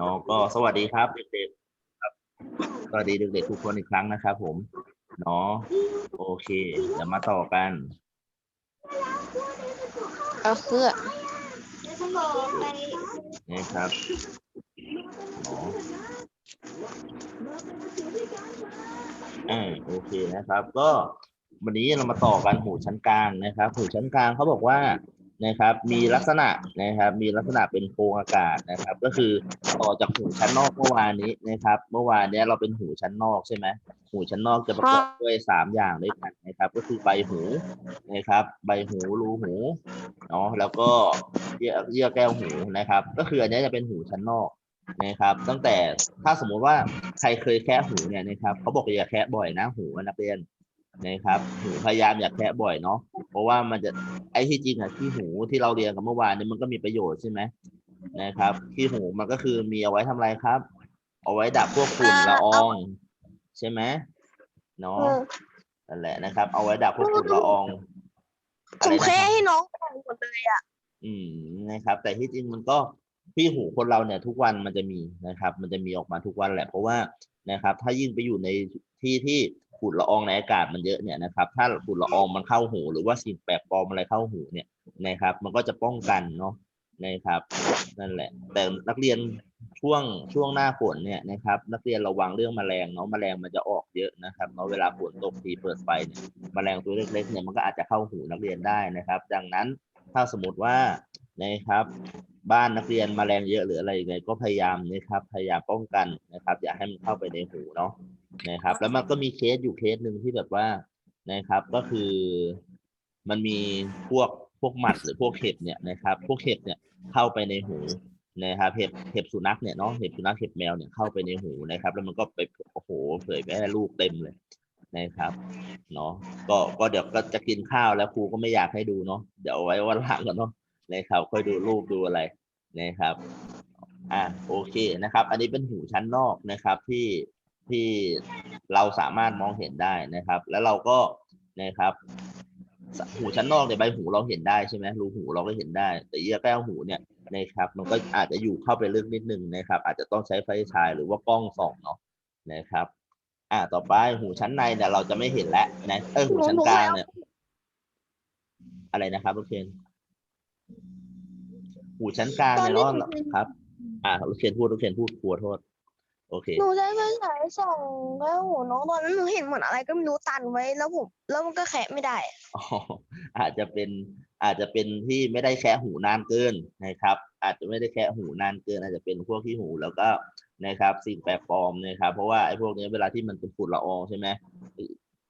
เนาะก็สวัสดีครับเด็กๆครับสวัสดีเด็กๆทุกคนอีกครั้งนะครับ ผมเนาะโอเคเดี๋ยวมาต่อกันเอาเสื้อนะครับเนาะอ่าโอเคนะครับ ก็วันนี้เรามาต่อกันหูชั้นกลางนะครับ หูชั้นกลางเขาบอกว่า นะครับ มีลักษณะนะครับ มีลักษณะเป็นโครงอากาศนะครับ ก็คือต่อจากหูชั้นนอกเมื่อวานนี้นะครับ เมื่อวานเนี้ยเราเป็นหูชั้นนอกใช่ไหมหูชั้นนอกจะประกอบด้วยสามอย่างด้วยกันนะครับ ก็คือใบหูนะครับ ใบหูรูหูเนาะแล้วก็เยื่อเยื่อแก้วหูนะครับ ก็คืออันเนี้ยจะเป็นหูชั้นนอกนะครับ ตั้งแต่ถ้าสมมุติว่าใครเคยแคะหูเนี่ยนะครับเขาบอกอย่าแคะบ่อยนะหูนักเรียนนะครับ หูพยายามอย่าแคะบ่อยเนาะ เพราะว่ามันจะไอ้ที่จริงอะที่หูที่เราเรียนกันเมื่อวานนี้มันก็มีประโยชน์ใช่ไหมนะครับที่หูมันก็คือมีเอาไว้ทำอะไรครับ เอาไว้ดับพวกฝุ่นละออง ใช่ไหมเนาะนั่นแหละนะครับ เอาไว้ดับพวกฝุ่นละอองผอะไรมนะแค่ครับให้น้องแต่งหมดเลยอะ อืมนะครับ แต่ที่จริงมันก็ที่หูคนเราเนี่ย ทุกวันมันจะมีนะครับ มันจะมีออกมาทุกวันแหละเพราะว่านะครับ ถ้ายิ่งไปอยู่ในที่ที่ ฝุ่นละอองในอากาศมันเยอะเนี่ยนะครับ ถ้าฝุ่นละอองมันเข้าหู หรือว่าสิ่งแปลกปลอมอะไรเข้าหูเนี่ยนะครับ มันก็จะป้องกันเนาะนะครับนั่นแหละ แต่นักเรียนช่วงช่วงหน้าฝนเนี่ยนะครับ นักเรียนระวังเรื่องแมลงเนาะแมลงมันจะออกเยอะนะครับเนาะเวลาฝนตกทีเปิดไฟเนี่ยแมลงตัวเล็กๆเนี่ยมันก็อาจจะเข้าหูนักเรียนได้นะครับ ดังนั้นถ้าสมมติว่านะครับ บ้านนักเรียนแมลงเยอะหรืออะไรยังไงก็พยายามนะครับ พยายามป้องกันนะครับ อย่าให้มันเข้าไปในหูเนาะ นะครับ แล้วมันก็มีเคสอยู่เคสหนึ่งที่แบบว่านะครับ ก็คือมันมีพวกพวกหมัดหรือพวกเห็บเนี่ยนะครับ พวกเห็บเนี่ยเข้าไปในหูนะครับเห็บเห็บสุนัขเนี่ยเนาะเห็บสุนัขเห็บแมวเนี่ยเข้าไปในหูนะครับ แล้วมันก็ไปโอ้โหเผยแพร่ลูกเต็มเลยนะครับเนาะก็ก็เดี๋ยวก็จะกินข้าวแล้วครูก็ไม่อยากให้ดูเนาะเดี๋ยวเอาไว้วันหลังกันเนาะนะครับค่อยดูรูปดูอะไรนะครับ อ่าโอเคนะครับ อันนี้เป็นหูชั้นนอกนะครับ ที่ ที่เราสามารถมองเห็นได้นะครับ แล้วเราก็นะครับหูชั้นนอกเนี่ยใบหูเราเห็นได้ใช่ไหมรูหูเราก็เห็นได้ แต่เยื่อแก้วหูเนี่ยนะครับ มันก็อาจจะอยู่เข้าไปลึกนิดนึงนะครับ อาจจะต้องใช้ไฟฉายหรือว่ากล้องส่องเนาะนะครับ อ่าต่อไปหูชั้นในเนี่ยเราจะไม่เห็นแล้วนะเออหูชั้นกลางเนี่ย อะไรนะครับลูกเคนหูชั้นกลางเนี่ยเนาะครับ อ่าลูกเคนพูดลูกเคนพูดกลัวโทษ โอเค หนูใช้ไฟฉายส่องแล้วโหน้องตอนนั้นหนูเห็นเหมือนอะไรก็ไม่รู้ตันไว้แล้วผมแล้วมันก็แคะไม่ได้ อ๋ออาจจะเป็นอาจจะเป็นที่ไม่ได้แคะหูนานเกินนะครับ อาจจะไม่ได้แคะหูนานเกิน อาจจะเป็นพวกที่หูแล้วก็นะครับ สิ่งแปลกปลอมนะครับ เพราะว่าไอ้พวกนี้เวลาที่มันเป็นฝุ่นละอองใช่ไหม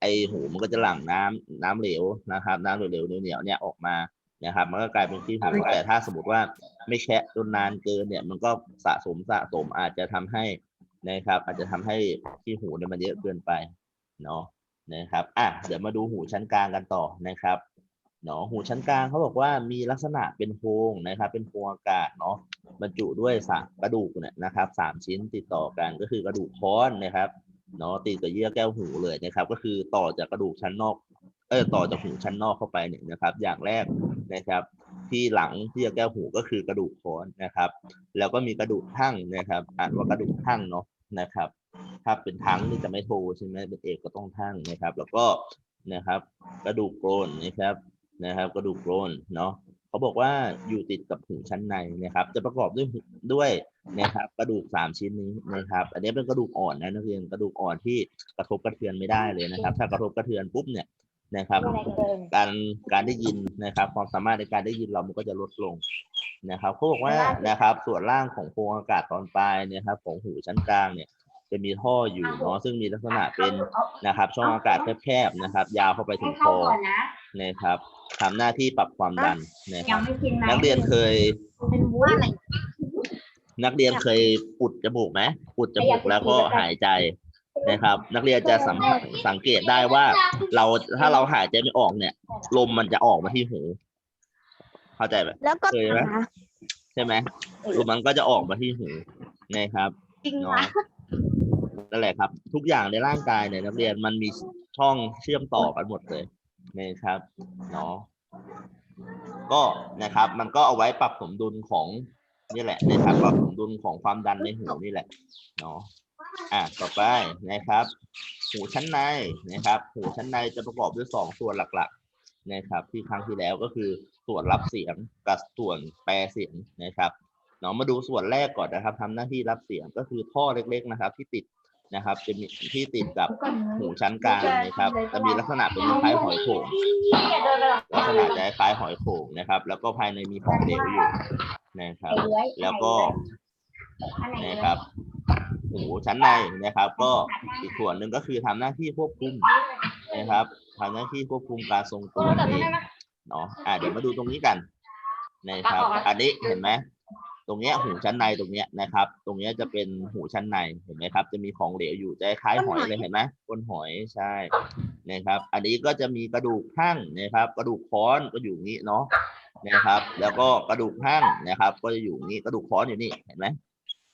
ไอ้หูมันก็จะหลั่งน้ำน้ำเหลวนะครับ น้ำเหลวๆเหนียวๆเนี่ยออกมานะครับ มันก็กลายเป็นที่หูแต่ถ้าสมมติว่าไม่แคะจนนานเกินเนี่ย มันก็สะสมสะสมอาจจะทำให้ นะครับ อาจจะทำให้ที่หูเนี่ยมันเยอะเกินไปเนาะนะครับอะเดี๋ยวมาดูหูชั้นกลางกันต่อนะครับเนาะหูชั้นกลางเขาบอกว่ามีลักษณะเป็นโพรงนะครับ เป็นโพรงอากาศเนาะบรรจุด้วยสามกระดูกเนี่ยนะครับสามชิ้นติดต่อกันก็คือกระดูกค้อนนะครับเนาะติดกับเยื่อแก้วหูเลยนะครับ ก็คือต่อจากกระดูกชั้นนอกเออต่อจากหูชั้นนอกเข้าไปเนี่ยนะครับ อย่างแรกนะครับ ที่หลังที่จะแก้หูก็คือกระดูกคอนนะครับ แล้วก็มีกระดูกทั่งนะครับอ่านว่ากระดูกทั่งเนาะนะครับ ถ้าเป็นทั้งนี่จะไม่โทใช่ไหมเป็นเอกก็ต้องทั้งนะครับ แล้วก็นะครับกระดูกโกรนนะครับนะครับ กระดูกโกรนเนาะเขาบอกว่าอยู่ติดกับหูชั้นในนะครับ จะประกอบด้วยด้วยนะครับ กระดูกสามชิ้นนี้นะครับ อันนี้เป็นกระดูกอ่อนนะนักเรียนกระดูกอ่อนที่กระทบกระเทือนไม่ได้เลยนะครับ ถ้ากระทบกระเทือนปุ๊บเนี่ย นะครับ การการได้ยินนะครับ ความสามารถในการได้ยินเรามันก็จะลดลงนะครับเขาบอกว่านะครับ ส่วนล่างของโพรงอากาศตอนปลายเนี่ยครับ ของหูชั้นกลางเนี่ย จะมีท่ออยู่เนาะซึ่งมีลักษณะเป็นนะครับ ช่องอากาศแคบๆนะครับ ยาวเข้าไปถึให้งคเข้าอก่อนนะนะครับทำหน้าที่ปรับความดันนะคยัรังบไม่กินไหมนักเรียนเคยเป็นวุ้นอะไรนักเรียนเคยอุดจมูกไหมอุดจมูกแล้วก็หายใจ นะครับ นักเรียนจะสังสังเกตได้ว่า เราถ้าเราหายใจไม่ออกเนี่ย ลมมันจะออกมาที่หู เข้าใจไหมแล้วก็เคยไหมหาใช่ไหมลมมันก็จะออกมาที่หูนะครับจริงเนาะนะนั่นแหละครับ ทุกอย่างในร่างกายเนี่ยนักเรียนมันมีช่องเชื่อมต่อกันหมดเลยนะครับเนาะก็นะครับ มันก็เอาไว้ปรับสมดุลของนี่แหละนะครับความสมดุลของความดันในหูนี่แหละเนาะ อะต่อไปนะครับ หูชั้นในนะครับ หูชั้นในจะประกอบด้วยสองส่วนหลักๆนะครับที่ครั้งที่แล้วก็คือส่วนรับเสียงกับส่วนแปลเสียงนะครับเนาะมาดูส่วนแรกก่อนนะครับทำหน้าที่รับเสียงก็คือท่อเล็ก ๆนะครับ ที่ติดนะครับ จะมีที่ติดกับหูชั้นกลางนะครับจะมีลักษณะเป็นคล้ายหอยโข่งลักษณะจะคล้ายหอยโข่งนะครับ แล้วก็ภายในมีของเหลวอยู่นะครับ แล้วก็ นะครับหูชั้นในนะครับ ก็อีกส่วนหนึ่งก็คือทำหน้าที่ควบคุมนะครับทำหน้าที่ควบคุมการทรงตัวนั่นเองเนาะ อะเดี๋ยวมาดูตรงนี้กันนะครับอันนี้เห็นไหม ตรงเนี้ยหูชั้นในตรงเนี้ยนะครับ ตรงเนี้ยจะเป็นหูชั้นใน เห็นไหมครับ จะมีของเหลวอยู่จะคล้ายหอยเลยเห็นไหมก้นหอยใช่ นะครับ อันนี้ก็จะมีกระดูกข้างนะครับ กระดูกค้อนก็อยู่นี้เนาะ นะครับ แล้วก็กระดูกข้างนะครับ ก็จะอยู่นี้ กระดูกค้อนอยู่นี่ เห็นไหม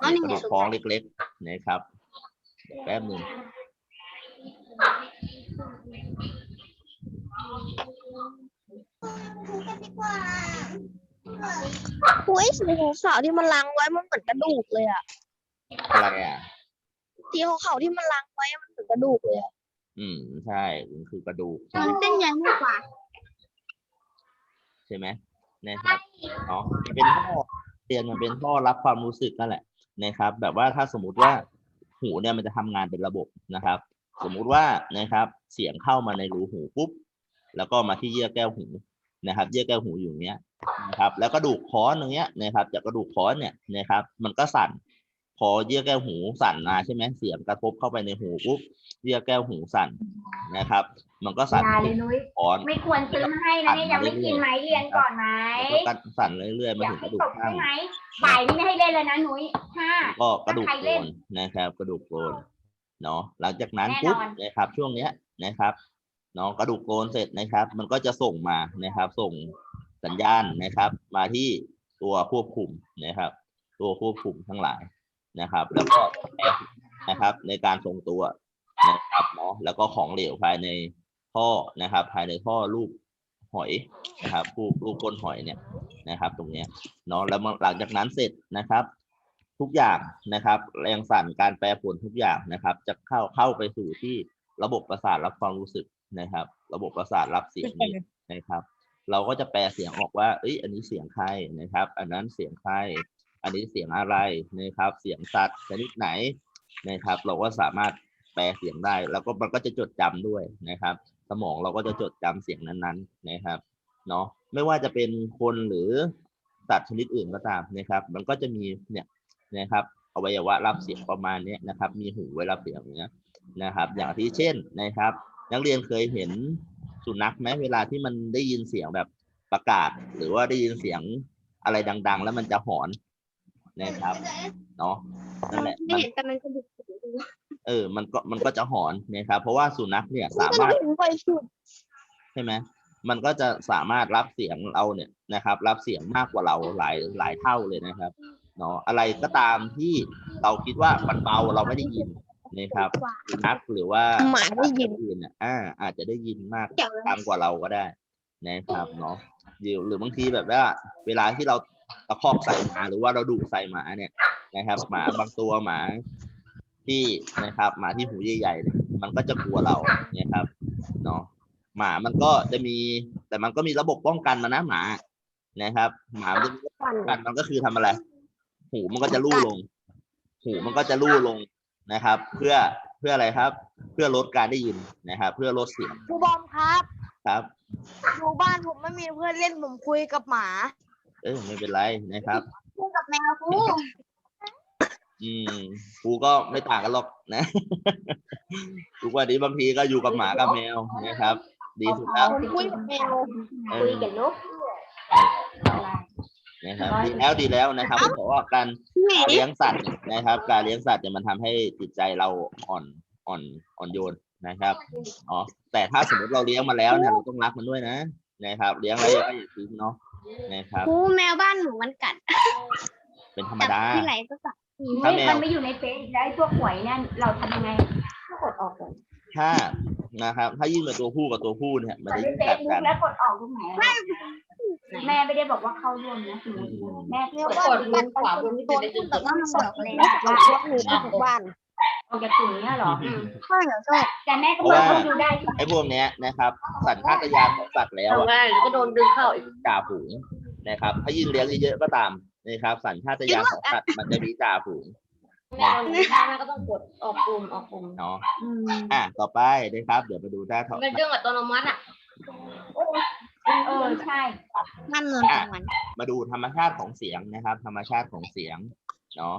อ๋อนี่กระไงดูกท้องเล็กๆนะครับเดี๋ยวแป๊บหนึ่งอุ้ยสีขาวๆที่มันล้างไว้มันเหมือนกระดูกเลยอะอะไรอะสีขาวๆที่มันล้างไว้มันเหมือนกระดูกเลยอะอืมใช่มันคือกระดูกมันเส้นใหญ่มากกว่าใช่ไหมนะครับเนาะมันเป็นท่อเตียนมันเป็นท่อรับความรู้สึกนั่นแหละ นะครับ แบบว่าถ้าสมมุติว่าหูเนี่ยมันจะทำงานเป็นระบบนะครับ สมมุติว่านะครับ เสียงเข้ามาในรูหูปุ๊บแล้วก็มาที่เยื่อแก้วหูนะครับ เยื่อแก้วหูอยู่เนี้ยนะครับ แล้วกระดูกค้อนตรงเนี้ยนะครับ จากกระดูกค้อนเนี่ยนะครับ มันก็สั่น พอเยื่อแก้วหูสั่นมาใช่ไหมเสียงกระทบเข้าไปในหูปุ๊บเยื่อแก้วหูสั่นนะครับ มันก็สั่นยาไปเลยนุ้ยค้อนไม่ควรซื้อมาให้นะเนี่ยยังไม่กินไหมเรียนก่อนไหมแล้วก็สั่นเรื่อยๆมาอยาถึกงกให้ระดูตกกข้างใช่ไหมบ่ายนี้ไม่ให้เล่นเลยนะนุ้ยห้าก็กระดูกถ้าใครโกเล่นนนะครับ กระดูกโกนเนาะหลังจากนั้นแน่นอนปุ๊บนะครับ ช่วงเนี้ยนะครับเนาะกระดูกโกนเสร็จนะครับ มันก็จะส่งมานะครับ ส่งสัญญาณนะครับ มาที่ตัวควบคุมนะครับ ตัวควบคุมทั้งหลาย นะครับ แล้วก็นะครับในการทรงตัวนะครับเนาะแล้วก็ของเหลวภายในท่อนะครับ ภายในท่อรูปหอยนะครับรูปรูปก้นหอยเนี่ยนะครับ ตรงเนี้ยเนาะแล้วหลังจากนั้นเสร็จนะครับ ทุกอย่างนะครับ แรงสั่นการแปรผลทุกอย่างนะครับ จะเข้าเข้าไปสู่ที่ระบบประสาทรับความรู้สึกนะครับ ระบบประสาทรับเสียงนี้นะครับ เราก็จะแปลเสียงออกว่า เอ้ย อันนี้เสียงใครนะครับ อันนั้นเสียงใคร อันนี้เสียงอะไรนะครับ เสียงสัตว์ชนิดไหนนะครับ เราก็สามารถแปลเสียงได้ แล้วก็มันก็จะจดจำด้วยนะครับ สมองเราก็จะจดจำเสียงนั้นๆนะครับเนาะไม่ว่าจะเป็นคนหรือสัตว์ชนิดอื่นก็ตามนะครับ มันก็จะมีเนี่ยนะครับอวัยวะรับเสียงประมาณนี้นะครับ มีหูไว้รับเสียงอย่างเงี้ยนะครับ อย่างที่เช่นนะครับ นักเรียนเคยเห็นสุนัขไหมเวลาที่มันได้ยินเสียงแบบประกาศ หรือว่าได้ยินเสียงอะไรดัง ๆ แล้วมันจะหอน นะครับเนาะนั่นแหละไม่มันเห็นแต่มันกระดูกเออ มันก็มันก็จะหอนนะครับ เพราะว่าสุนัขเนี่ยสามันมารถถึงไปสุดใช่ไหมมันก็จะสามารถรับเสียงเราเนี่ยนะครับ รับเสียงมากกว่าเราหลายหลายเท่าเลยนะครับเนาะอะไรก็ตามที่เราคิดว่ามันเบาเราไม่ได้ยินนะครับสุนัขหรือว่าหมาได้ยินอื่นอะอ่า อาจจะได้ยินมากเจ๋งตามกว่าเราก็ได้นะครับเนาะหรือหรือบางทีแบบว่า เวลาที่เรา ตะคอกใส่หมาหรือว่าเราดุใส่หมาเนี่ยนะครับ หมาบางตัวหมาที่นะครับ หมาที่หูใหญ่ๆเนี่ยมันก็จะกลัวเรานะครับเนาะหมามันก็จะมี แต่มันก็มีระบบป้องกันมานะหมานะครับ หมามันจะมีระบบป้องกันมันก็คือทำอะไร หูมันก็จะลู่ลง หูมันก็จะลู่ลงนะครับ เพื่อเพื่ออะไรครับ เพื่อลดการได้ยินนะครับ เพื่อลดเสียงครูบอมครับ ครับอยู่บ้านผมไม่มีเพื่อนเล่นผมคุยกับหมา เออไม่เป็นไรนะครับคุยกับแมวครูอืมครูก็ไม่ต่างกันหรอกนะทุกวันนี้บางทีก็อยู่กับหมากับแมวนะครับ ดีสุดแล้วผมคุยกับแมวคุยกับลูกนะครับดีแล้วดีแล้วนะครับผมบอกว่าการแหมเลี้ยงสัตว์เนี่ยนะครับ การเลี้ยงสัตว์เนี่ยมันทำให้จิตใจเราอ่อนอ่อนอ่อนโยนนะครับอ๋อแต่ถ้าสมมติเราเลี้ยงมาแล้วเนี่ยเราต้องรักมันด้วยนะนะครับ เลี้ยงแล้วอย่าอย่าทิ้งเนาะ นะครับครูแมวบ้านหนูมันกัดเป็นธรรมจับดา ที่ไหนก็กัดถ้าแมว มันไม่อยู่ในเฟซแล้วไอ้ตัวหวยเนี่ยเราทำยังไงก็กดออกก่อนถ้านะครับ ถ้ายิ่งเป็นตัวผู้กับตัวผู้เนี่ยมันแต่จะในยิ่งเฟกัซดบุ๊กักนแล้วกดออกตรงไหนอะแม่ไม่ได้บอกว่าเข้าร่วมนะสมมติแม่เรียกกว่าดมันขวาบนที่ตัเป็วนไปพูจุดดแต่ว่ามันบอกเลยว่าหนูทุกบ้าน ออกจากกลุ่มเนี้ยเหรอใช่เหรอใช่แต่แม่ก็บอกว่าดูได้ใช่ไหมไอ้พวกเนี้ยนะครับ สัญชาตญาณของสัตว์แล้วเอาอะง่ายแล้วก็โดนดึงเข้าอีกจ่าฝูงนะครับ ถ้ายิ่งเลี้ยงเยอะๆก็ตามนะครับ สัญชาตญาณของสัตว์มันจะมีจ่าฝูงแม่โดนดึงเข้าแม่ก็ต้องกดออกกลุ่มออกกลุ่มเนาะอะต่อไปนะครับ เดี๋ยวไปดูหน้าต่อเป็นเรื่องอัตโนมัติอะเออใช่นั่นเงินรางวัลมาดูธรรมชาติของเสียงนะครับ ธรรมชาติของเสียงเนาะ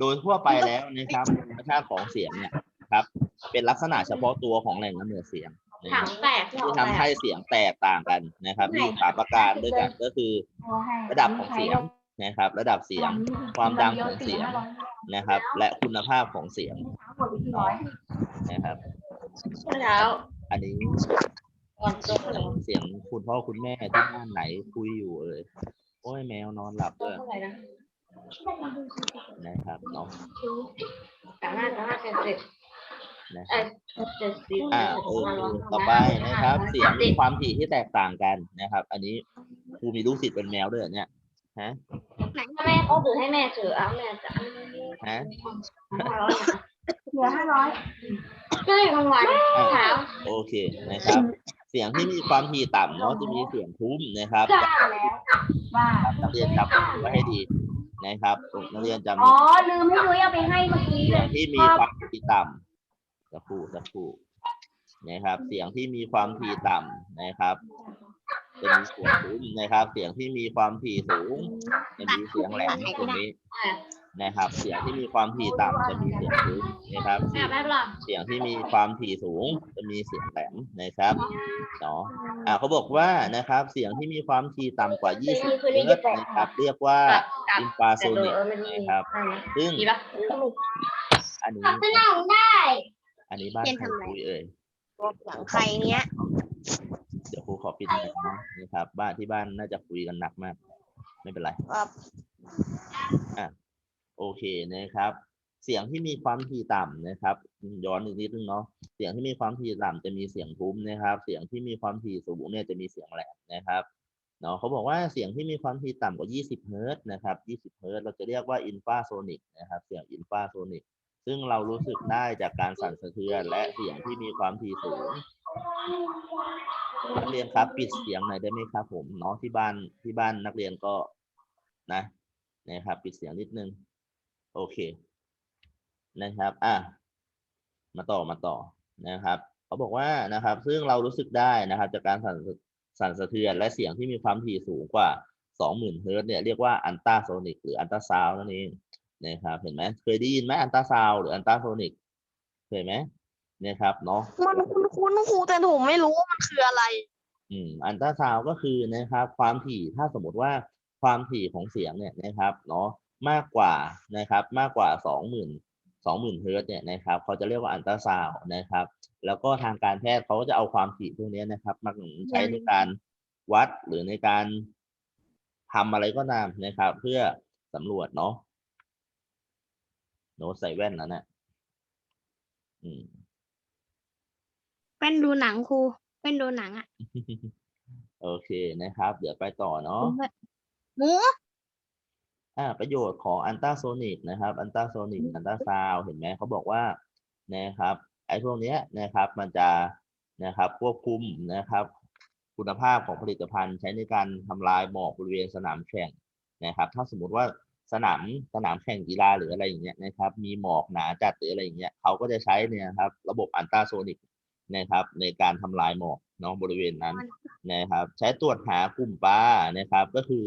โดยทั่วไปแล้วนะครับธรรมชาติของเสียงเนี่ยครับ เป็นลักษณะเฉพาะตัวของแหล่งกำเนิดเสียงนะคถัรับงแตกที่ทำให้เสียงแตกต่างกันนะครับมีสามประการด้วยกันก็คือ ระดับของเสียงนะครับ ระดับเสียงความดังของเสียงนะครับ และคุณภาพของเสียงนะครับเมื่อเช้าอันนี้ก่อนจบเลยเสียงคุณพ่อคุณแม่ที่บ้านไหนคุยอยู่เอ่ยโอ้ยแมวนอนหลับจบด้วยเท่าไหร่นะ นะครับเนาะสามารถสามารถเสร็จเสร็จนะคเอรับ อเจ็ดสิบอ่าเออต่อไปนะครับ เสียงมีความถี่ที่แตกต่างกันนะครับ อันนี้ครูมีลูกศิษย์เป็นแมวด้วยเหรอเนี่ยฮะถ้าแม่เขาถือให้แม่ถือเอาแม่จะฮะเหลือห้าร้อยก็เลยทั้งวันเช้าโอเคนะครับ เสียงที่มีความถี่ต่ำเนาะจะมีเสียงทุ้มนะครับกล้าแล้วว่านักเรียนจำไว้ให้ดี นะครับนักเรียนจำอ๋อ ลืมให้นุ้ยเอาไปให้เมื่อกี้เสีเลยงยที่มีความถี่ต่ำสักครู่สักครู่นะครับ เสียงที่มีความถี่ต่ำนะครับ จะมีเสียงทุ้มนะครับ เสียงที่มีความถี่สูงจะมีเสียงแหลมตรงนี้ นะครับ เสียงที่มีความถี่ต่ำจะมีเสียงทุ้มนะครับแม่แม่เปล่าเสียงที่มีความถี่สูงจะมีเสียงแหลมนะครับเนาะอ่าเขาบอกว่านะครับ เสียงที่มีความถี่ต่ำกว่า 20เฮิรตซ์นะครับ เรียกว่ากับกับอินฟราโซแต่โดนิยกเออมันมีนะครับ ซึ่งดีปะอันนี้สนองได้อันนี้บ้านใครคุยเอ่ยหลังใครเนี้ยเดี๋ยวครูขอปิดไมค์นะนะครับ บ้านที่บ้านน่าจะคุยกันหนักมาก ไม่เป็นไรครับ โอเคนะครับ เสียงที่มีความถี่ต่ำนะครับ ย้อนอีกนิดนึงเนาะเสียงที่มีความถี่ต่ำจะมีเสียงทุ้มนะครับ เสียงที่มีความถี่สูงเนี่ยจะมีเสียงแหลมนะครับเนาะเขาบอกว่าเสียงที่มีความถี่ต่ำกว่า 20 เฮิร์ตนะครับ 20 เฮิร์ตเราจะเรียกว่าอินฟราโซนิกนะครับ เสียงอินฟราโซนิกซึ่งเรารู้สึกได้จากการสั่นสะเทือน และเสียงที่มีความถี่สูงนักเรียนครับ ปิดเสียงหน่อยได้ไหมครับ ผมเนาะที่บ้านที่บ้านนักเรียนก็นะนะครับ ปิดเสียงนิดนึง โอเค นะครับ อะ มาต่อมาต่อนะครับ เขาบอกว่านะครับ ซึ่งเรารู้สึกได้นะครับ จากการสั่นสะสั่นสะเทือนและเสียงที่มีความถี่สูงกว่า 20,000เฮิรตซ์เนี่ยเรียกว่าอันตราโซนิกหรืออันตราซาวนั่นเองนะครับ เห็นไหมเคยได้ยินไหมอันตราซาวหรืออันตราโซนิกเคยไหมเนี่ยครับเนาะมันคุ้นคุ้นๆครูแต่ผมไม่รู้ว่ามันคืออะไร อืม อันตราซาวด์ก็คือนะครับ ความถี่ถ้าสมมติว่าความถี่ของเสียงเนี่ยนะครับ เนาะ มากกว่านะครับ มากกว่าสองหมื่นสองหมื่นเฮิรตซ์เนี่ยนะครับเขาจะเรียกว่าอันตราซาวด์นะครับ แล้วก็ทางการแพทย์เขาก็จะเอาความถี่พวกนี้นะครับมาใช้ในการวัดหรือในการทำอะไรก็ตามนะครับ เพื่อสำรวจเนาะโน้ตใส่แว่นแล้วนะอืมเป็นดูหนังครูเป็นดูหนังอะ โอเคนะครับ เดี๋ยวไปต่อเนาะหมู อ่าประโยชน์ของอันตราโซนิกนะครับอันตราโซนิกอันตราซาวเห็นไหมเขาบอกว่านะครับไอ้พวกเนี้ยนะครับมันจะนะครับควบคุมนะครับคุณภาพของผลิตภัณฑ์ใช้ในการทำลายหมอกบริเวณสนามแข่งนะครับ ถ้าสมมุติว่าสนามสนามแข่งกีฬาหรืออะไรอย่างเงี้ยนะครับ มีหมอกหนาจัดหรืออะไรอย่างเงี้ยเขาก็จะใช้เนี่ยครับระบบอันตราโซนิกนะครับในการทำลายหมอกเนาะบริเวณนั้นนะครับ ใช้ตรวจหากลุ่มปลานะครับ ก็คือ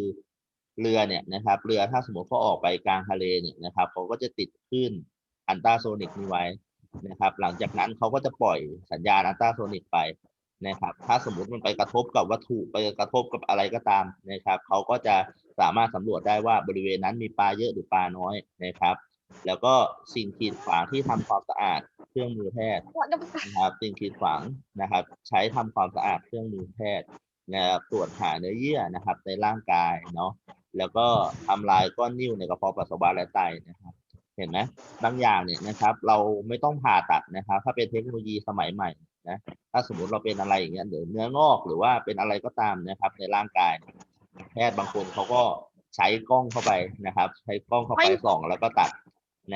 เรือเนี่ยนะครับเรือถ้าสมมติเขาออกไปกลางทะเลเนี่ยนะครับเขาก็จะติดคลื่นอันตราโซนิกนี้ไว้นะครับ หลังจากนั้นเขาก็จะปล่อยสัญญาณอันตราโซนิกไปนะครับ ถ้าสมมติมันไปกระทบกับวัตถุไปกระทบกับอะไรก็ตามนะครับเขาก็จะสามารถสำรวจได้ว่าบริเวณนั้นมีปลาเยอะหรือปลาน้อยนะครับ แล้วก็สิ่งขีดขวางที่ทำความสะอาดเครื่องมือแพทย์นะครับ สิ่งขีดขวางนะครับ ใช้ทำความสะอาดเครื่องมือแพทย์นะครับตรวจหาเนื้อเยื่อนะครับ ในร่างกายเนาะ แล้วก็ทำลายก้อนนิ่วในกระเพาะปัสสาวะและไตนะครับ เห็นไหมบางอย่างเนี่ยนะครับ เราไม่ต้องผ่าตัดนะครับ ถ้าเป็นเทคโนโลยีสมัยใหม่นะถ้าสมมุติเราเป็นอะไรอย่างเงี้ยเดี๋ยวเนื้องอกหรือว่าเป็นอะไรก็ตามนะครับ ในร่างกายทย์บางคนเขาก็ใช้กล้องเข้าไปนะครับ ใช้กล้องเข้าไปส่องแล้วก็ตัด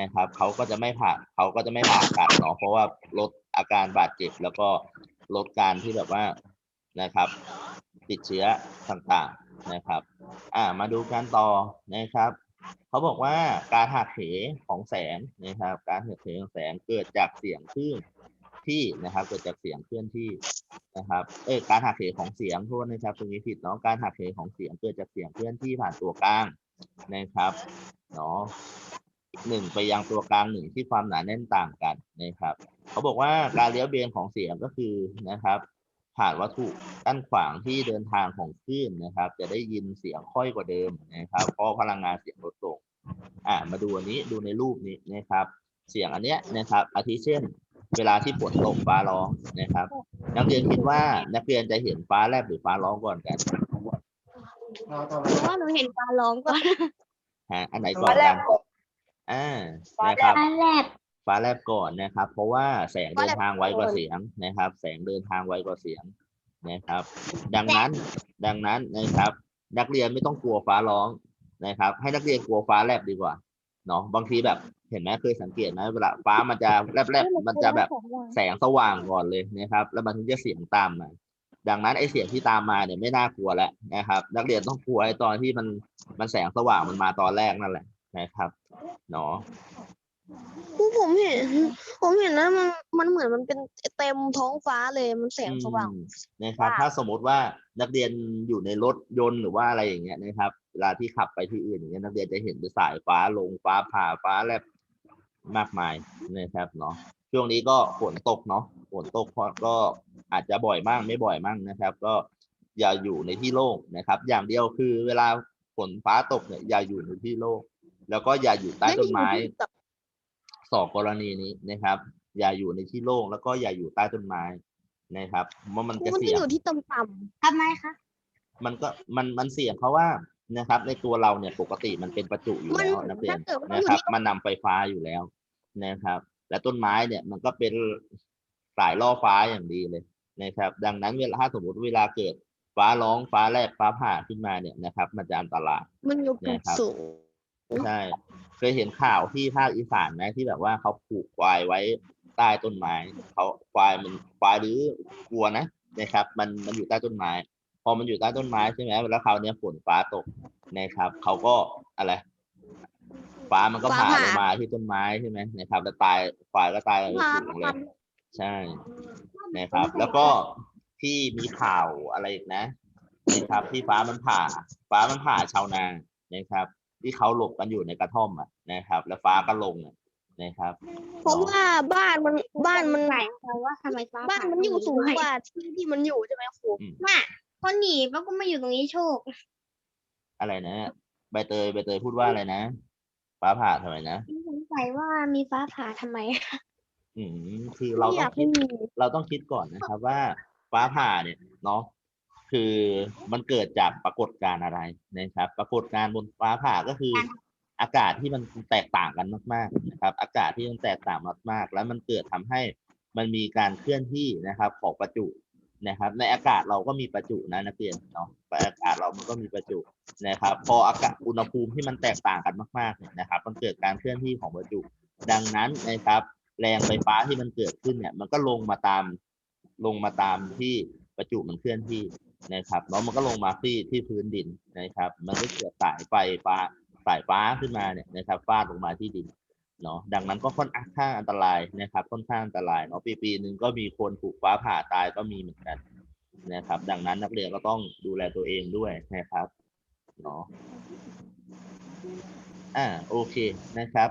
นะครับเขาก็จะไม่ผ่าเขาก็จะไม่ผ่าตัดเนาะเพราะว่าลดอาการบาดเจ็บแล้วก็ลดการที่แบบว่านะครับ ติดเชื้อต่างๆ นะครับ อ่ามาดูกันต่อนะครับเขาบอกว่าการหักเหของแสงนะครับ การหักเหของแสงเกิดจากเสียงคลื่นที่นะครับเกิดจากเสียงเคลื่อนที่นะครับเอ้ยการหักเหของเสียงโทษนะครับตรงนี้ผิดเนาะการหักเหของเสียงเกิดจากเสียงเคลื่อนที่ผ่านตัวกลางนะครับเนาะหนึ่งไปยังตัวกลางหนึ่งที่ความหนาแน่นต่างกันนะครับ เขาบอกว่าการเลี้ยวเบนของเสียงก็คือนะครับ ผ่านวัตถุด้านขวางที่เดินทางของคลื่นนะครับ จะได้ยินเสียงค่อยกว่าเดิมนะครับเพราะพลังงานเสียงลดลงอ่ามาดูอันนี้ดูในรูปนี้นะครับ เสียงอันเนี้ยนะครับอาทิเช่น เวลาที่ฝนตกฟ้าร้องนะครับ นักเรียนคิดว่านักเรียนจะเห็นฟ้าแลบหรือฟ้าร้องก่อนกันเพราะว่าหนูเห็นปลาร้องก่อนฮะอันไหนก่อนกันอ่านะครับฟ้าแลบ ฟ้าแลบก่อนนะครับ เพราะว่าแสงเดินทางไวกว่าเสียงนะครับ แสงเดินทางไวกว่าเสียงนะครับ ดังนั้นดังนั้นนะครับ นักเรียนไม่ต้องกลัวฟ้าร้องนะครับ ให้นักเรียนกลัวฟ้าแลบดีกว่าเนาะบางทีแบบเห็นไหมเคยสังเกตไหมเวลาฟ้ามันจะแลบๆมันจะแบบแสงสว่างก่อนเลยนะครับ แล้วมันถึงจะเสียงตามมาดังนั้นไอ้เสียงที่ตามมาเนี่ยไม่น่ากลัวแล้วนะครับ นักเรียนต้องกลัวไอ้ตอนที่มันมันแสงสว่างมันมาตอนแรกนั่นแหละนะครับเนาะ ผู้ผมเห็น ผมเห็นนะมันมันเหมือนมันเป็นเต็มท้องฟ้าเลยมันแสงสว่างอืมนะครับ ถ้าสมมติว่านักเรียนอยู่ในรถยนต์หรือว่าอะไรอย่างเงี้ยนะครับ เวลาที่ขับไปที่อื่นอย่างเงี้ยนักเรียนจะเห็นเป็นสายฟ้าลงฟ้าผ่าฟ้าแลบมากมายนะครับเนาะช่วงนี้ก็ฝนตกเนาะฝนตกก็อาจจะบ่อยมั่งไม่บ่อยมั่งนะครับ ก็อย่าอยู่ในที่โล่งนะครับ อย่างเดียวคือเวลาฝนฟ้าตกเนี่ยอย่าอยู่ในที่โล่งแล้วก็อย่าอยู่ใต้ต้นไม้ สองกรณีนี้นะครับ อย่าอยู่ในที่โล่งแล้วก็อย่าอยู่ใต้ต้นไม้นะครับเพราะมันมัจะนจะเสี่ยองยู่ที่ต่ำทำไมคะ มันก็มันมันเสี่ยงเพราะว่านะครับ ในตัวเราเนี่ยปกติมันเป็นประจุอยู่ๆมันแล้วนักเรียถ้านเกิดว่ามันนะอยู่ครับที่มันนำไฟฟ้าอยู่แล้วนะครับ และต้นไม้เนี่ยมันก็เป็นสายล่อฟ้าอย่างดีเลยนะครับ ดังนั้นเวลาถ้าสมมติเวลาเกิดฟ้าร้องฟ้าแลบฟ้าผ่าขึ้นมาเนี่ยนะครับ มันจะอันตรายมันอยู่เนี่จุยดครับ สูง ใช่เคยเห็นข่าวที่ภาคอีสานไหมที่แบบว่าเขาผูกควายไว้ใต้ต้นไม้เขาควายมันควายหรือวัวนะนะครับ มันมันอยู่ใต้ต้นไม้ พอมันอยู่ใต้ต้นไม้ใช่ไหมแล้วคราวนี้ฝนฟ้าตกนะครับเขาก็อะไรฟ้ามันก็ผ่าลงมาที่ต้นไม้ใช่ไหมนะครับ แล้วตายควายก็ตายลงไปสูงเลยใช่นะครับ แล้วก็ที่มีข่าวอะไรอีกนะนะครับ ที่ฟ้ามันผ่า ฟ้ามันผ่าชาวนานะครับ ที่เขาหลบกันอยู่ในกระท่อมอะนะครับ แล้วฟ้าก็ลงอะนะครับเพราะว่าบ้านมันบ้านมันไหนแต่ว่าทำไมฟ้าบ้านมันอยู่สูงกว่าที่ที่มันอยู่ใช่ไหมครูว่าพอหนีแล้วก็มาอยู่ตรงนี้โชค อะไรนะใบเตยใบเตยพูดว่าอะไรนะฟ้าผ่าทำไมนะสงสัยว่ามีฟ้าผ่าทำไมอืมคือเราไม่อต้ยาอกงให้คิดมีเราต้องคิดก่อนนะครับว่าฟ้าผ่าเนี่ยเนาะ คือมันเกิดจากปรากฏการณ์อะไรนะครับ ปรากฏการณ์บนฟ้าผ่าก็คือ อากาศที่มันแตกต่างกันมากๆนะครับ อากาศที่มันแตกต่างมากๆ แล้วมันเกิดทำให้มันมีการเคลื่อนที่นะครับ ของประจุนะครับ ในอากาศเราก็มีประจุนะนักเรียนเนาะในอากาศเรามันก็มีประจุนะครับ พออากาศอุณหภูมิที่มันแตกต่างกันมากๆเนี่ยนะครับ มันเกิดการเคลื่อนที่ของประจุ ดังนั้นนะครับ แรงไฟฟ้าที่มันเกิดขึ้นเนี่ย มันก็ลงมาตามลงมาตามที่ประจุมันเคลื่อนที่ นะครับแล้วมันก็ลงมาที่ที่พื้นดินนะครับ มันก็เกิดสายไฟฟ้าสายฟ้าขึ้นมาเนี่ยนะครับฟาดลงมาที่ดินเนาะดังนั้นก็ค่อนข้างอันตรายนะครับค่อนข้างอันตรายเนาะปีปีหนึ่งก็มีคนถูกฟ้าผ่าตายก็มีเหมือนกันนะครับ ดังนั้นนักเรียนก็ต้องดูแลตัวเองด้วยนะครับเนาะอ่าโอเคนะครับ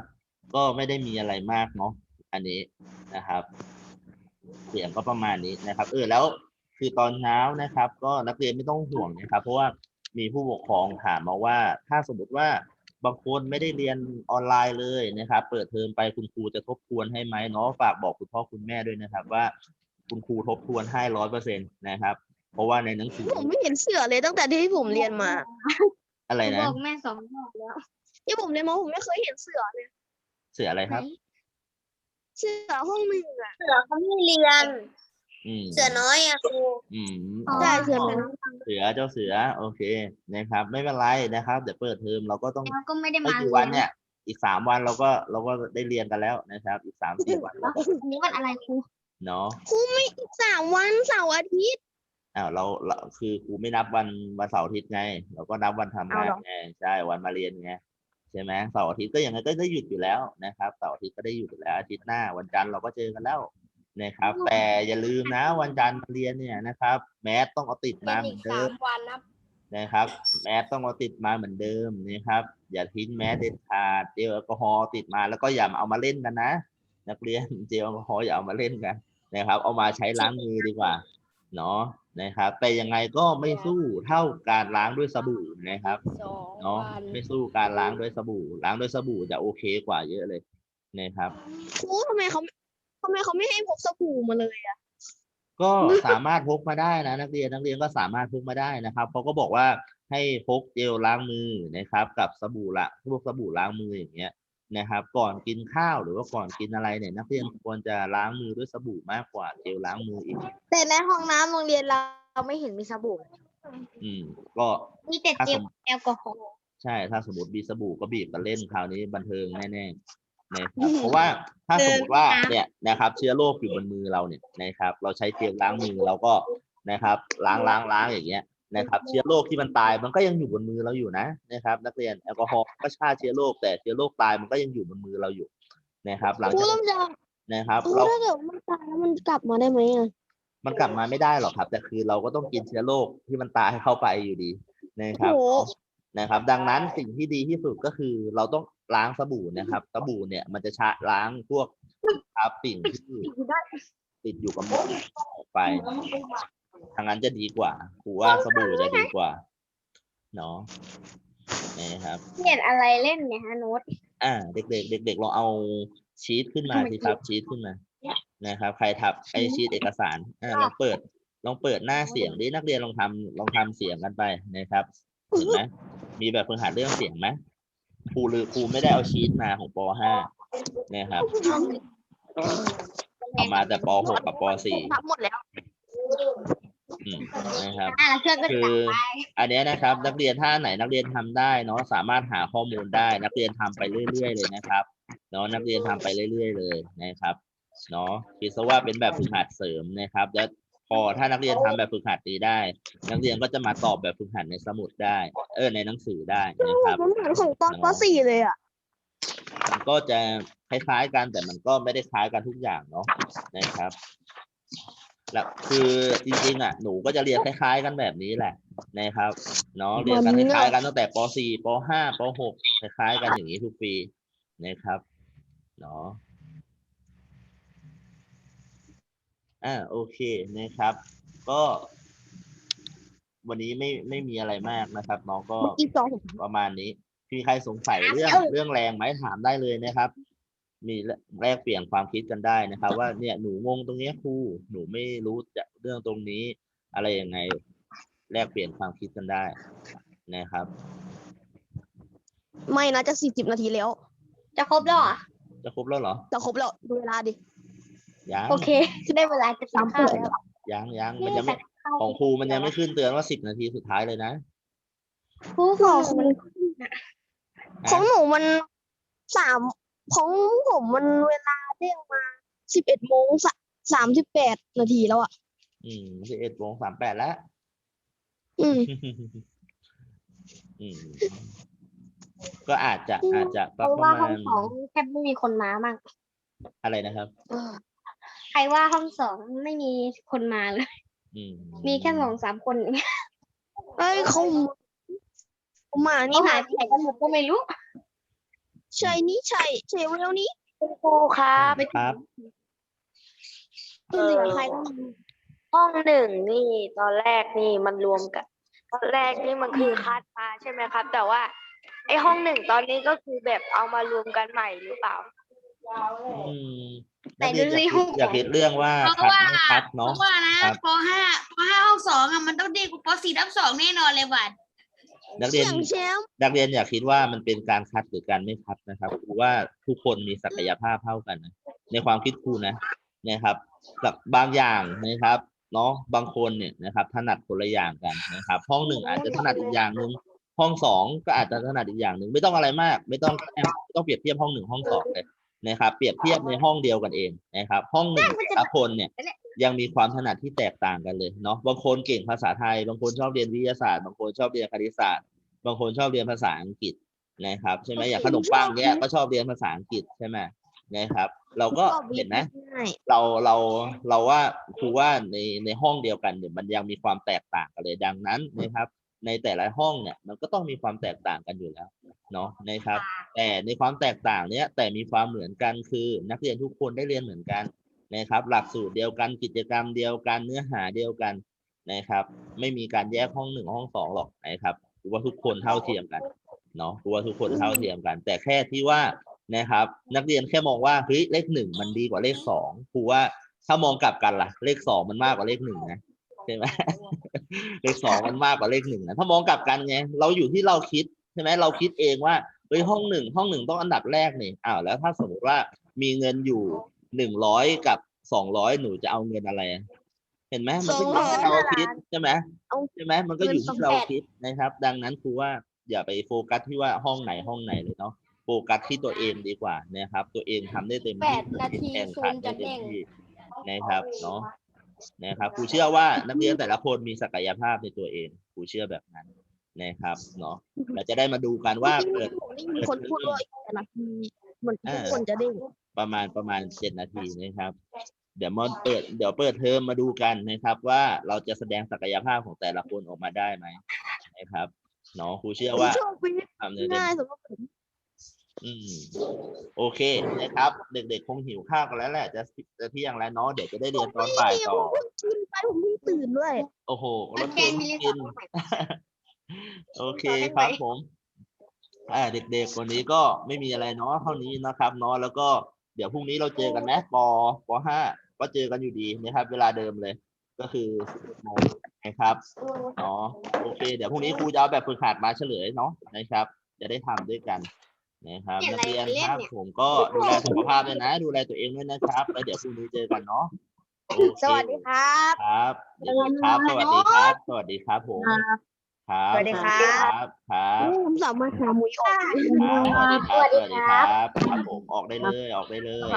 ก็ไม่ได้มีอะไรมากเนาะอันนี้นะครับ เสียงก็ประมาณนี้นะครับ เออแล้ว คือตอนเช้านะครับ ก็นักเรียนไม่ต้องห่วงนะครับ เพราะว่ามีผู้ปกครองถามมาว่า ถ้าสมมติว่าบางคนไม่ได้เรียนออนไลน์เลยนะครับ เปิดเทอมไปคุณครูจะทบทวนให้ไหมเนาะฝากบอกคุณพ่อคุณแม่ด้วยนะครับ ว่าคุณครูทบทวนให้ร้อยเปอร์เซ็นต์นะครับ เพราะว่าในหนังสือผมไม่เห็นเสือเลยตั้งแต่ที่ผมเรียนมา อะไรบนะอกแม่สองรอบแล้วที่ผมเรียนมาผมไม่เคยเห็นเสือเลยเสืออะไรครับ เสือห้องหนึ่งอะเสือเขาไม่เรียน อืมเสือน้อยอะครูอืมใช่เสือเป็นเสือเจ้าเสือ โอเคนะครับ ไม่เป็นไรนะครับ เดี๋ยวเปิดเทอมเราก็ต้องแล้วก็ไม่ได้ไม่มากี่วันเนี่ย อีกสามวันเราก็เราก็ได้เรียนกันแล้วนะครับ อีกสามสี่วันเราก็นี่วันอะไรครูเนาะครูไม่สามวันเสาร์อาทิตย์ อ้าวเราเราคือครูไม่นับวันวันเสาร์อาทิตย์ไง เราก็นับวันทำงานเอาเหรอไงใช่วันมาเรียนไงใช่ไหมเสาร์อาทิตย์ก็ยังไงก็ได้หยุดอยู่แล้วนะครับเสาร์อาทิตย์ก็ได้หยุดอยู่แล้วอาทิตย์หน้า วันจันทร์เราก็เจอกันแล้ว นะครับ แต่อย่าลืมนะวันจันทร์มาเรียนเนี่ยนะครับ แมสต้องเอาติดมาเหมือนเดิมวันนะนะครับ แมสต้องเอาติดมาเหมือนเดิมนะครับ อย่าทิ้งแมสเด็ดขาดเจลแอลกอฮอล์ติดมาแล้วก็อย่าเอามาเล่นกันนะ นักเรียนเจลแอลกอฮอล์อย่าเอามาเล่นกันนะครับ เอามาใช้ล้างมือดีกว่าเนาะนะครับ แต่ยังไงก็ไม่สู้เท่าการล้างด้วยสบู่นะครับสองเนาะวันไม่สู้การล้างด้วยสบู่ ล้างด้วยสบู่จะโอเคกว่าเยอะเลยนะครับครูทำไมเขา ทำไมเขาไม่ให้พกสบู่มาเลยอะ ก็สามารถพกมาได้นะนักเรียนนักเรียนก็สามารถพกมาได้นะครับเขาก็บอกว่าให้พกเจลล้างมือนะครับ กับสบู่ละพวกสบู่ล้างมืออย่างเงี้ยนะครับ ก่อนกินข้าวหรือว่าก่อนกินอะไรเนี่ยนักเรียนควรจะล้างมือด้วยสบู่มากกว่าเจลล้างมืออีก แต่ในห้องน้ำโรงเรียนเราเราไม่เห็นมีสบู่ อืม ก็มีแต่ถ้าเจสลมแอลกอฮอล์ใช่ ถ้าสมมติมีสบู่ก็บีบกันเล่นคราวนี้บันเทิงแน่ๆ นะครับเพราะว่าถ้าสมมติว่าเนี่ยนะครับ เชื้อโรคอยู่บนมือเราเนี่ยนะครับ เราใช้เจลล้างมือเราก็นะครับ ล้างล้างล้างอย่างเงี้ยนะครับ เชื้อโรคที่มันตายมันก็ยังอยู่บนมือเราอยู่นะนะครับ นักเรียนแอลกอฮอล์ก็ฆ่าเชื้อโรคแต่เชื้อโรคตายมันก็ยังอยู่บนมือเราอยู่นะครับ หลังครูจากต้องจะนะครับครูเราถ้าเกิดมันตายแล้วมันกลับมาได้ไหมอะมันกลับมาไม่ได้หรอกครับ แต่คือเราก็ต้องกินเชื้อโรคที่มันตายให้เข้าไปอยู่ดีนะครับโอ้โหนะครับ ดังนั้นสิ่งที่ดีที่สุดก็คือเราต้อง ล้างสบู่นะครับสบู่เนี่ยมันจะชะล้างพวกครับสิ่งที่ติดอยู่กับมือออกไปทางนั้นจะดีกว่าครูว่าสบู่จะดีกว่าเนาะนะครับเขียนอะไรเล่นเนี่ยฮะโน้ตอ่า เด็กๆเด็กๆลองเอาชีตขึ้นมาสิครับชีตขึ้นมานะครับ ใครทับไอชีตเอกสารอ่าลองเปิดลองเปิดหน้าเสียงดินักเรียนลองทำลองทำเสียงกันไปนะครับเห็นไหมมีแบบฝึกหัดเรื่องเสียงไหม ครูหรือครูไม่ได้เอาชีตมาของป .5 นะครับเอามาแต่ป .6 กับปทำหมดแล้ว .4 อืมนะครับ อะแล้วเพื่อนก็คืจัอบไปอันเนี้ยนะครับ นักเรียนถ้าไหนนักเรียนทำได้เนาะสามารถหาข้อมูลได้ นักเรียนทำไปเรื่อยๆเลยนะครับเนาะนักเรียนทำไปเรื่อยๆเลยนะครับเนาะคิดซะว่าเป็นแบบฝึกหัดเสริมนะครับ แล้ว พอถ้านักเรียนทำแบบฝึกหัดนี้ได้ นักเรียนก็จะมาตอบแบบฝึกหัดในสมุดได้ เออในหนังสือได้นะครับมันเหมือนของตอนป .4 เลยอะมันก็จะคล้ายๆกันแต่มันก็ไม่ได้คล้ายกันทุกอย่างเนาะนะครับแล้วคือจริงๆอะหนูก็จะเรียนคล้าย ๆ กันแบบนี้แหละนะครับเนาะเรียนกันคล้ายๆกันตั้งแต่ป .4 ป .5 ป .6 คล้ายๆกันอย่างนี้ทุกปีนะครับเนาะ อ่าโอเคนะครับ ก็ วันนี้ไม่ไม่มีอะไรมากนะครับ น้องก็เมื่อกี้สองประมาณนี้มีใครสงสัยเรื่องเรื่องแรงไหมถามได้เลยนะครับ มีแลกเปลี่ยนความคิดกันได้นะครับ ว่าเนี่ยหนูงงตรงเนี้ยครูหนูไม่รู้จะเรื่องตรงนี้ อะไรยังไง แลกเปลี่ยนความคิดกันได้นะครับ ไม่นะจะสี่สิบนาทีแล้ว จะครบแล้วเหรอจะครบแล้วเหรอ จะครบแล้วดูเวลาดิ ยังโอเคได้เวลาจะกินข้าวแล้วยังยังมันนี่ยังไม่แต่ข้าวของครูมันยังไม่ขึ้นเตือนว่าสิบนาทีสุดท้ายเลยนะครูขขอองงมันของหนูมันสามของผมมันเวลาเด้งมาสิบเอ็ดโมงสามสิบแปดนาทีแล้วอะ อืมสิบเอ็ดโมงสามแปดแล้ว อืมอืมก็อาจจะอืมอาจจะเพก็ราะประว่ามาห้องณสองแทบไม่มีคนมามั่งอะไรนะครับ ใครว่าห้องสองไม่มีคนมาเลย อืมมีแค่สองสามคนเองเอ้ยเขาเขามานี่นี่หาหายที่ไหนกันหมดก็ไม่รู้ ใช่นี่ใช่ใช่เวลนี้ครูครับ ครับเหลือใครบ้างห้องหนึ่งนี่ตอนแรกนี่มันรวมกันตอนแรกนี่มันคือคัดมาใช่ไหมครับ แต่ว่า ไอห้องหนึ่งตอนนี้ก็คือแบบเอามารวมกันใหม่หรือเปล่า อืมไหนนักเรียนดูอยากสิคิดอยากคิดเรื่องว่าเพราะคัดว่าไม่คัดเพเนาะ ราะว่านะครับ ปห้าปห้าห้องสองอะมันต้องดีกว่าปสี่ทับสองแน่นอนเลยว่ะนักเรียนเสียงแชมป์นักเรียนอยากคิดว่ามันเป็นการคัดหรือการไม่คัดนะครับครูว่าทุกคนมีศักยภาพเท่ากันนะในความคิดครูนะนะครับกับบางอย่างนะครับเนาะบางคนเนี่ยนะครับถนัดคนละอย่างกันนะครับ ห้องหนึ่งอาจจะถนัดอีกอย่างหนึ่งห้องสองก็อาจจะถนัดอีกอย่างหนึ่งไม่ต้องอะไรมาก ไม่ต้องไม่ต้องเปรียบเทียบห้องหนึ่งห้องสองเลย นะครับเปรียบเทียบในห้องเดียวกันเองนะครับ ห้องหนึ่งแต่ละคนเนี่ยยังมีความถนัดที่แตกต่างกันเลยเนาะบางคนเก่งภาษาไทย บางคนชอบเรียนวิทยาศาสตร์บางคนชอบเรียนคณิตศาสตร์ บางคนชอบเรียนภาษาอังกฤษนะครับ ใช่ไหมอย่างขนมปังเนี่ยก็ชอบเรียนภาษาอังกฤษใช่ไหมนะครับ เราก็เห็นไหมง่ายเราเราเราว่าครูว่าในในห้องเดียวกันเนี่ยมันยังมีความแตกต่างกันเลยดังนั้นนะครับ ในแต่ละห้องเนี่ยมันก็ต้องมีความแตกต่างกันอยู่แล้วเนาะนะครับ แต่ในความแตกต่างเนี้ยแต่มีความเหมือนกันคือ นักเรียนทุกคนได้เรียนเหมือนกันนะครับ หลักสูตรเดียวกันกิจกรรมเดียวกันเนื้อหาเดียวกันนะครับ ไม่มีการแยกห้องหนึ่งห้องสองหรอกนะครับครูว่าทุกคนเท่าเทียมกันเนาะครูว่าทุกคนเท่าเทียมกัน แต่แค่ที่ว่านะครับ นักเรียนแค่มองว่าเฮ้ยเลขหนึ่งมันดีกว่าเลขสองครูว่าถ้ามองกลับกันล่ะ เลขสองมันมากกว่าเลขหนึ่งนะ ใช่ไหมเลขสองมันมากกว่าเลขหนึ่งนะถ้ามองกลับกันไงเราอยู่ที่เราคิดใช่ไหมเราคิดเองว่าเฮ้ยห้องหนึ่งห้องหนึ่งต้องอันดับแรกนี่อ้าวแล้วถ้าสมมติว่ามีเงินอยู่หนึ่งร้อยกับสองร้อยหนูจะเอาเงินอะไรอะเห็นไหมมันก็อยู่ที่เราคิดใช่ไหมเอาใช่ไหมมันก็อยู่เงินที่เราสองแปดคิดนะครับ ดังนั้นครูว่าอย่าไปโฟกัสที่ว่าห้องไหนห้องไหนเลยเนาะโฟกัสที่ตัวเองดีกว่านะครับ ตัวเองทำได้เต็มที่แปดนาทีแข่งขันซูมได้จะเต็เด้มงที่นะครับเนาะ นะครับครูเชื่อว่านักเรียนแต่ละคนมีศักยภาพในตัวเองครูเชื่อแบบนั้นนะครับเนาะเราจะได้มาดูกันว่าเปิดผมได้ยินคนพูดว่าอีกแต่นาทีเหมือนทุกคนจะเด้งประมาณประมาณเจ็ดนาทีนะครับ เดี๋ยวมาเปิดเดี๋ยวเปิดเทอมมาดูกันนะครับ ว่าเราจะแสดงศักยภาพของแต่ละคนออกมาได้ไหมนะครับเนาะครูเชื่อว่าช่วงวิทย์ทำได้เต็มง่ายสำหรับผม อืมโอเคนะครับ เด็กๆคงหิวข้าวกันแล้วแหละ จะจะเที่ยงแล้วเนาะเดี๋ยวจะได้เรียนตอนบ่ายต่อ ผมเพิ่งกินไปผมเพิ่งตื่นด้วยโอ้โหรแล้วถแกเก๋งงมีเรียนกินต่อไหมโอเคครับผม อ่า เด็กๆวันนี้ก็ไม่มีอะไรเนาะเท่านี้นะครับเนาะแล้วก็เดี๋ยวพรุ่งนี้เราเจอกันนะปปห้าก็เจอกันอยู่ดีนะครับ เวลาเดิมเลย ก็คือ11โมงนะครับเนาะโอเค เดี๋ยวพรุ่งนี้ครูจะเอาแบบฝึกหัดมาเฉลยเนาะนะครับ จะได้ทำด้วยกัน นะครับเปลี่ยนนักเรียนอะไรเล่นครับเนี่ยผมก็ดูแลสุขภาพด้วยนะ ดูแลตัวเองด้วยนะครับแล้วเดี๋ยวพรุ่งนี้เจอกันเนาะโอเคสวัสดีครับครับเด็กๆครับ สวัสดีครับ สวัสดีครับผมครับสวัสดีครับครับครับผมสามารถหามุยออกครับสวัสดีครับ สวัสดีครับครับผมออกได้เลยออกได้เลย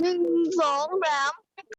หนึ่งสองสาม